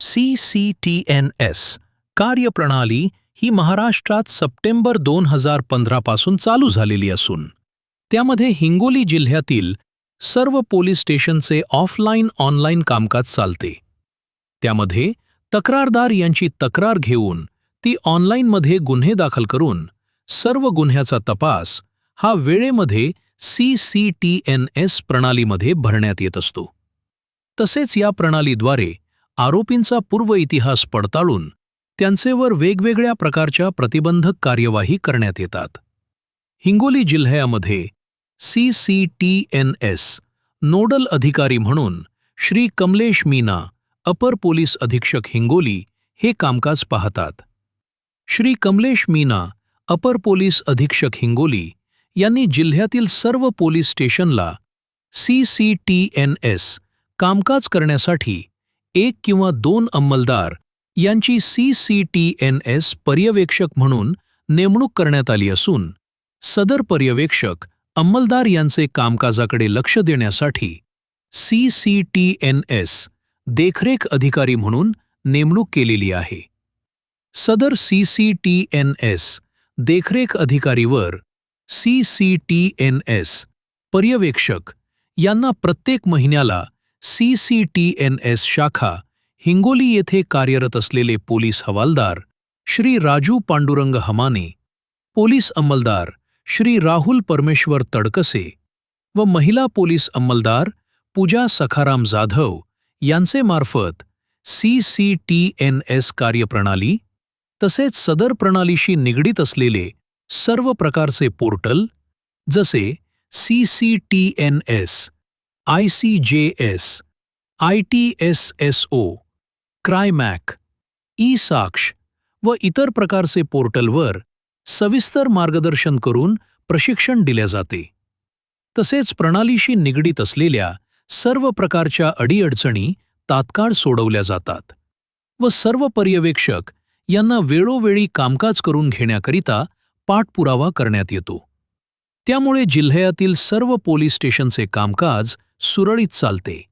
C C T N S कार्यप्रणाली ही महाराष्ट्रात सप्टेंबर दोन हजार पंधरापासून चालू झालेली असून त्यामध्ये हिंगोली जिल्ह्यातील सर्व पोलीस स्टेशनचे ऑफलाईन ऑनलाईन कामकाज चालते. त्यामध्ये तक्रारदार यांची तक्रार घेऊन ती ऑनलाईनमध्ये गुन्हे दाखल करून सर्व गुन्ह्याचा तपास हा वेळेमध्ये C C T N S प्रणालीमध्ये भरण्यात येत असतो. तसेच या प्रणालीद्वारे आरोपींचा पूर्व इतिहास पडताळून त्यांचेवर वेगवेगळ्या प्रकारच्या प्रतिबंधक कार्यवाही करण्यात येतात. हिंगोली जिल्ह्यामध्ये C C T N S nodal अधिकारी म्हणून श्री कमलेश मीना अपर पोलीस अधीक्षक हिंगोली हे कामकाज पाहतात. श्री कमलेश मीना अपर पोलीस अधीक्षक हिंगोली यांनी जिल्ह्यातील सर्व पोलीस स्टेशनला C C T N S कामकाज करण्यासाठी एक किंवा दोन अंमलदार यांची C C T N S पर्यवेक्षक म्हणून नेमणूक करण्यात आली असून सदर पर्यवेक्षक अंमलदार यांचे कामकाजाकडे लक्ष देण्यासाठी C C T N S देखरेख अधिकारी म्हणून नेमणूक केलेली आहे. सदर C C T N S देखरेख अधिकारीवर C C T N S पर्यवेक्षक यांना प्रत्येक महिन्याला C C T N S शाखा हिंगोली येथे कार्यरत असलेले पोलीस हवालदार श्री राजू पांडुरंग हमाने पोलीस अंमलदार श्री राहुल परमेश्वर तडकसे व महिला पोलीस अंमलदार पूजा सखाराम जाधव यांचे मार्फत C C T N S कार्यप्रणाली तसेच सदर प्रणालीशी निगडीत असलेले सर्व प्रकारचे पोर्टल जसे C C T N S I C J S I T S S O Crimemac e साक्ष व इतर प्रकारचे पोर्टलवर सविस्तर मार्गदर्शन करून प्रशिक्षण दिले जाते. तसेच प्रणालीशी निगडीत असलेल्या सर्व प्रकारच्या अडीअडचणी तात्काळ सोडवल्या जातात व सर्व पर्यवेक्षक यांना वेळोवेळी कामकाज करून घेण्याकरिता पाठपुरावा करण्यात येतो. त्यामुळे जिल्ह्यातील सर्व पोलीस स्टेशनचे कामकाज सुरळीत चालते.